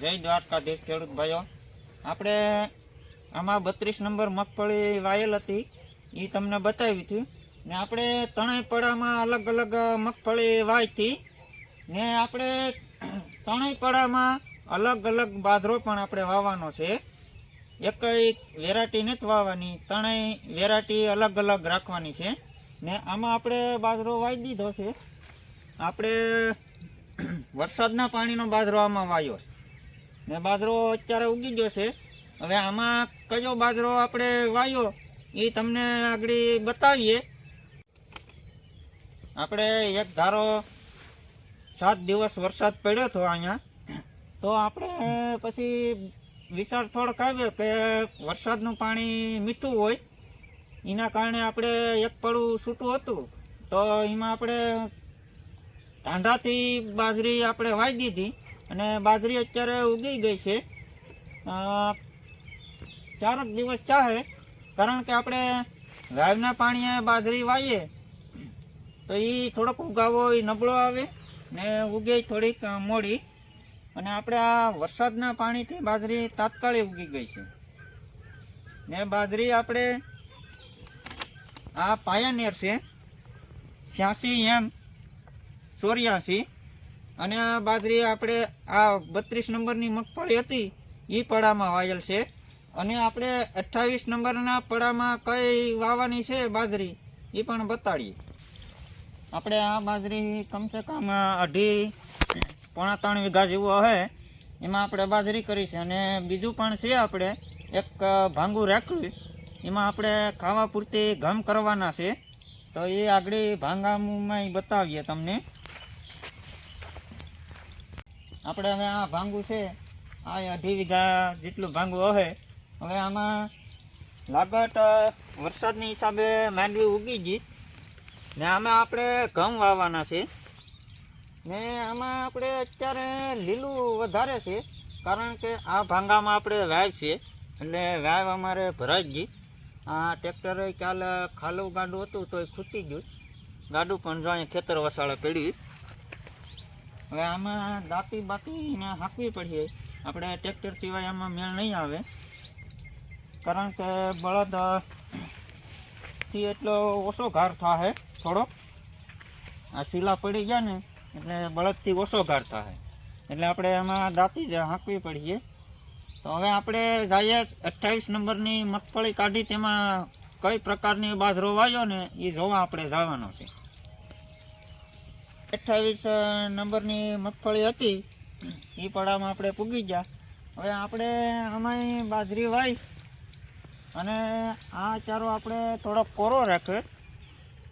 જય દ્વારકાધીશ ખેડૂત ભાઈઓ. આપણે આમાં બત્રીસ નંબર મગફળી વાયેલ હતી એ તમને બતાવી હતી ને આપણે ત્રણેય પડામાં અલગ અલગ મગફળી વાયતી ને આપણે ત્રણેય પડામાં અલગ અલગ બાજરો પણ આપણે વાવવાનો છે. એક વેરાયટી નથી વાવવાની ત્રણેય વેરાયટી અલગ અલગ રાખવાની છે. ને આમાં આપણે બાજરો વાવી દીધો છે. આપણે વરસાદના પાણીનો બાજરો આમાં વાયો છે. ને બાજરો અત્યારે ઉગી ગયો છે. હવે આમાં કયો બાજરો આપણે વાયો એ તમને આગળ બતાવીએ. આપણે એક ધારો સાત દિવસ વરસાદ પડ્યો હતો અહીંયા. તો આપણે પછી વિચાર થોડોક આવ્યો કે વરસાદનું પાણી મીઠું હોય. એના કારણે આપણે એક પડું છૂટું હતું. તો એમાં આપણે ઢાંઢાથી બાજરી આપણે વાવી દીધી. અને બાજરી અત્યારે ઉગી ગઈ છે. ચારક દિવસ ચાહે, કારણ કે આપણે ગાયના પાણીએ બાજરી વાવીએ તો એ થોડોક ઉગાવો એ નબળો આવે ને ઉગે થોડીક મોડી. અને આપણે આ વરસાદના પાણીથી બાજરી તાત્કાલિક ઉગી ગઈ છે. ને બાજરી આપણે આ પાયાનેર છે, છ્યાસી એમ ચોર્યાસી. અને આ બાજરી આપણે આ બત્રીસ નંબરની મગફળી હતી એ પડામાં વાયેલ છે. અને આપણે અઠ્ઠાવીસ નંબરના પડામાં કઈ વાવવાની છે બાજરી એ પણ બતાડીએ. આપણે આ બાજરી કમસે કમ અઢી પોણા ત્રણ વીઘા જેવું હે. એમાં આપણે બાજરી કરી છે અને બીજું પણ છે આપણે એક ભાંગું રાખ્યું. એમાં આપણે ખાવા પૂરતી ઘમ કરવાના છે. તો એ આગળ ભાંગામાં બતાવીએ તમને. આપણે હવે આ ભાંગું છે, આ અઢી વીઘા જેટલું ભાંગું હશે હવે આમાં લાગત વરસાદની હિસાબે માંડવી ઉગી ગઈ. ને આમાં આપણે ઘઉં વાવવાના છે. ને આમાં આપણે અત્યારે લીલું વધારે છે, કારણ કે આ ભાંગામાં આપણે વાવ છે. એટલે વાવ અમારે ભરાઈ ગઈ. આ ટ્રેક્ટરે કાલે ખાલું ગાડું હતું તો એ ખૂટી ગયું. ગાડું પણ જો ખેતર વસાળે પડ્યું. હવે આમાં દાંતી બાતીને હાંકવી પડીએ આપણે ટ્રેક્ટર સિવાય આમાં મેળ નહીં આવે. કારણ કે બળદથી એટલો ઓછો ઘાર થાય થોડો. આ શીલા પડી ગયા ને, એટલે બળદથી ઓછો ઘાર થાય એટલે આપણે એમાં દાંતી જ હાંકવી પડીએ. તો હવે આપણે જઈએ અઠ્ઠાવીસ નંબરની મગફળી કાઢી, તેમાં કઈ પ્રકારની બાજરો વાયો ને એ જોવા આપણે જવાનો છે. અઠ્ઠાવીસ નંબરની મગફળી હતી. એ પડામાં આપણે પૂગી ગયા. હવે આપણે આમાં બાજરી વાઈ અને આ ચારો આપણે થોડો કોરો રાખે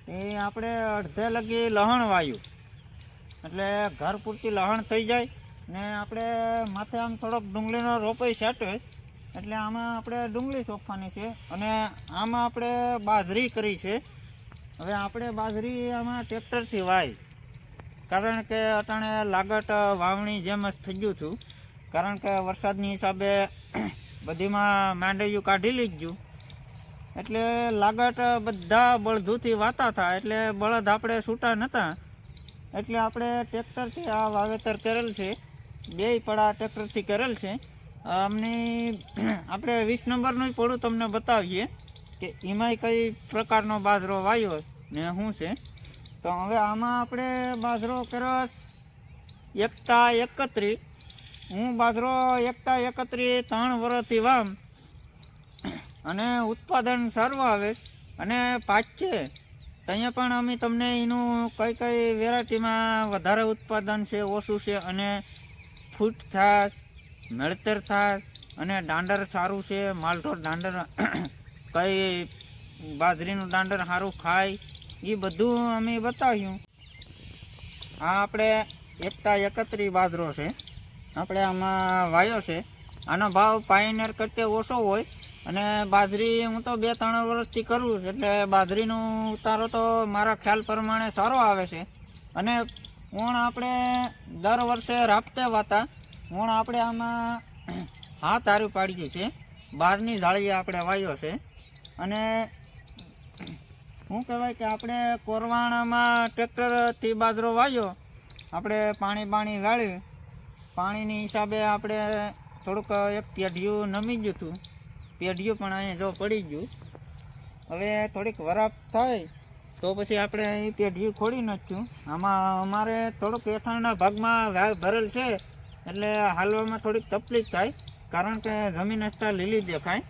એ આપણે અડધે લગી લહણ વાયું. એટલે ઘર પૂરતી લહણ થઈ જાય ને આપણે માથે આમ થોડોક ડુંગળીનો રોપાઈ છાંટે એટલે આમાં આપણે ડુંગળી સોંપવાની છે અને આમાં આપણે બાજરી કરી છે. હવે આપણે બાજરી આમાં ટ્રેક્ટરથી વાય કારણ કે અટાણે લાગટ વાવણી જેમ જ થઈ ગયું હતું. કારણ કે વરસાદની હિસાબે બધીમાં માંડવ્યું કાઢી લીધું. એટલે લાગટ બધા બળધુથી વાતા હતા. એટલે બળદ આપણે છૂટા નહોતા એટલે આપણે ટ્રેક્ટરથી આ વાવેતર કરેલ છે. બે પડા ટ્રેક્ટરથી કરેલ છે. અમને આપણે વીસ નંબરનું પડું તમને બતાવીએ કે એમાંય કઈ પ્રકારનો બાજરો વાયો ને શું છે. તો હવે આમાં આપણે બાજરો કર્યો એકતા એકત્રી. હું બાજરો એકતા એકત્રી ત્રણ વર્ષથી વામ. અને ઉત્પાદન સારું આવે અને પાકે ત્યાં પણ અમે તમને એનું કઈ કઈ વેરાયટીમાં વધારે ઉત્પાદન છે, ઓછું છે અને ફૂટ થાય મેળતર થાય અને દાંડર સારું છે. માલઢોર દાંડર કઈ બાજરીનું દાંડર સારું ખાય એ બધું અમે બતાવ્યું. આ આપણે એકતા એકત્રી બાજરો છે. આપણે આમાં વાયો છે. આનો ભાવ પાયનેર કરતાં ઓછો હોય અને બાજરી હું તો બે ત્રણ વર્ષથી કરું છું. એટલે બાજરીનો ઉતારો તો મારા ખ્યાલ પ્રમાણે સારો આવે છે. અને ઓણ આપણે દર વર્ષે રાપતે વાતા. ઓણ આપણે આમાં હાથ હારું પાડીએ છે. બહારની જાળીએ આપણે વાયો છે. અને શું કહેવાય કે આપણે કોરવાણામાં ટ્રેક્ટરથી બાજરો વાયો, આપણે પાણી પાણી ગાળ્યું પાણીની હિસાબે આપણે થોડુંક એક પેઢિયું નમી ગયું હતું. પેઢિયું પણ અહીંયા જો પડી ગયું. હવે થોડીક વરાપ થાય તો પછી આપણે એ પેઢિયું ખોડી નાખ્યું. આમાં અમારે થોડુંક હેઠળના ભાગમાં ભરેલ છે, એટલે હાલવામાં થોડીક તકલીફ થાય, કારણ કે જમીન હસતા લીલી દેખાય.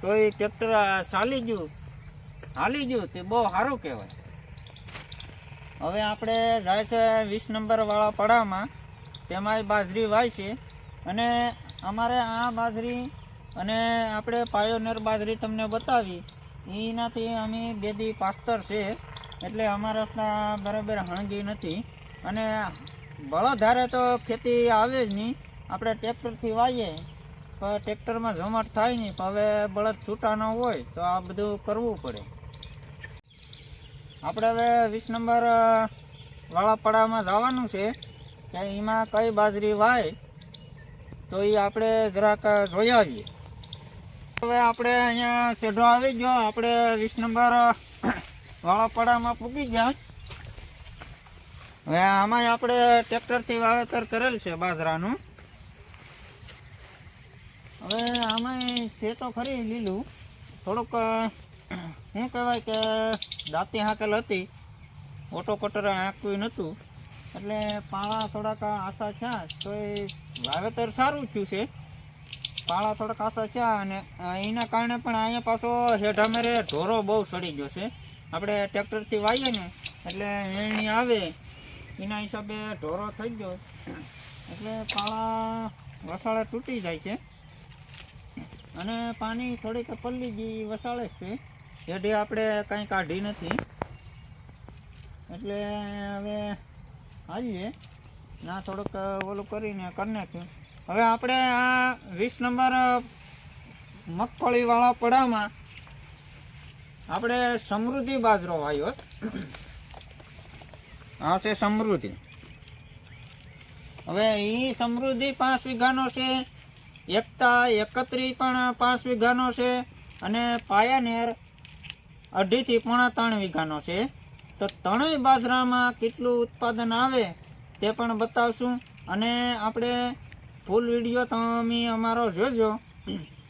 તો એ ટ્રેક્ટર ચાલી ગયું. હાલી ગયું, તે બહુ સારું કહેવાય. હવે આપણે જાય છે વીસ નંબરવાળા પડામાં તેમાંય બાજરી વાય છે. અને અમારે આ બાજરી અને આપણે પાયોનર બાજરી તમને બતાવી, એનાથી અમે બેદી પાસ્તર છે, એટલે અમારા ત્યાં બરાબર હણગી નથી. અને બળધારે તો ખેતી આવે જ નહીં, આપણે ટ્રેક્ટરથી વાઈએ તો ટ્રેક્ટરમાં જમાટ થાય નહીં, પણ હવે બળદ છૂટા ન હોય, તો આ બધું કરવું પડે. આપણે હવે વીસ નંબર વાળાપડામાં વાળા જવાનું છે. કે એમાં કઈ બાજરી વાય, તો એ આપણે જરાક જોઈ આવીએ. હવે આપણે અહીંયા સેઢો આવી ગયો. આપણે વીસ નંબર વાળાપડામાં પૂગી ગયા. હવે આમાં આપણે ટ્રેક્ટરથી વાવેતર કરેલ છે બાજરાનું. હવે આમાં છે તો ખરી લીલું. થોડુંક શું કહેવાય કે દાંતી હાંકેલ હતી, ઓટો કટર હાંકવી નહોતું. એટલે પાળા થોડાક આશા થયા, તો એ વાવેતર સારું થયું છે. પાળા થોડાક આશા થયા અને એના કારણે પણ અહીંયા પાછો હેઠા મેરે ઢોરો બહુ સડી ગયો છે. આપણે ટ્રેક્ટરથી વાઈએ ને, એટલે વેણી આવે, એના હિસાબે ઢોરો થઈ ગયો. એટલે પાળા વસાળે તૂટી જાય છે. અને પાણી થોડીક પલ્લી ગઈ વસાળે છે. એડી આપણે કાંઈ કાઢી નથી. એટલે હવે આવીએ. ના, થોડુંક ઓલું કરીને કરી નાખ્યું. હવે આપણે આ વીસ નંબર મગફળીવાળા પડામાં આપણે સમૃદ્ધિ બાજરો વાવ્યો આ છે સમૃદ્ધિ. હવે એ સમૃદ્ધિ પાંચ વીઘાનો છે, એકતા એકત્રી પણ પાંચ વીઘાનો છે, અને પાયાનેર અઢીથી પોણા ત્રણ વીઘાનો છે. તો ત્રણેય બાજરામાં કેટલું ઉત્પાદન આવે તે પણ બતાવશું. અને આપણે ફૂલ વીડિયો તમે અમારો જોજો.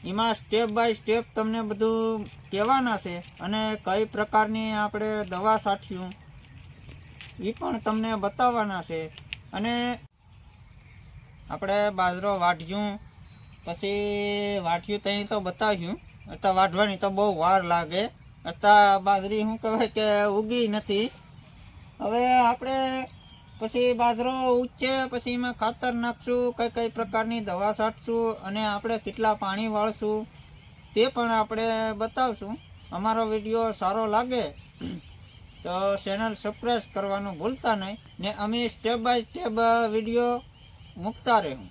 એમાં સ્ટેપ બાય સ્ટેપ તમને બધું કહેવાના છે અને કઈ પ્રકારની આપણે દવા સાઠ્યું એ પણ તમને બતાવવાના છે. અને આપણે બાજરો વાઢ્યું. પછી વાઢ્યું ત્યાં તો બતાવ્યું. અત્યારે વાઢવાની તો બહુ વાર લાગે. અત્યારે બાજરી શું કહેવાય કે ઉગી નથી. હવે આપણે પછી બાજરો ઉગશે પછી એમાં ખાતર નાખશું, કઈ કઈ પ્રકારની દવા છાંટશું અને આપણે કેટલા પાણી વાળશું તે પણ આપણે બતાવશું. અમારો વીડિયો સારો લાગે તો ચેનલ સબસ્ક્રાઈબ કરવાનું ભૂલતા નહીં ને અમે સ્ટેપ બાય સ્ટેપ વીડિયો મૂકતા રહેવું.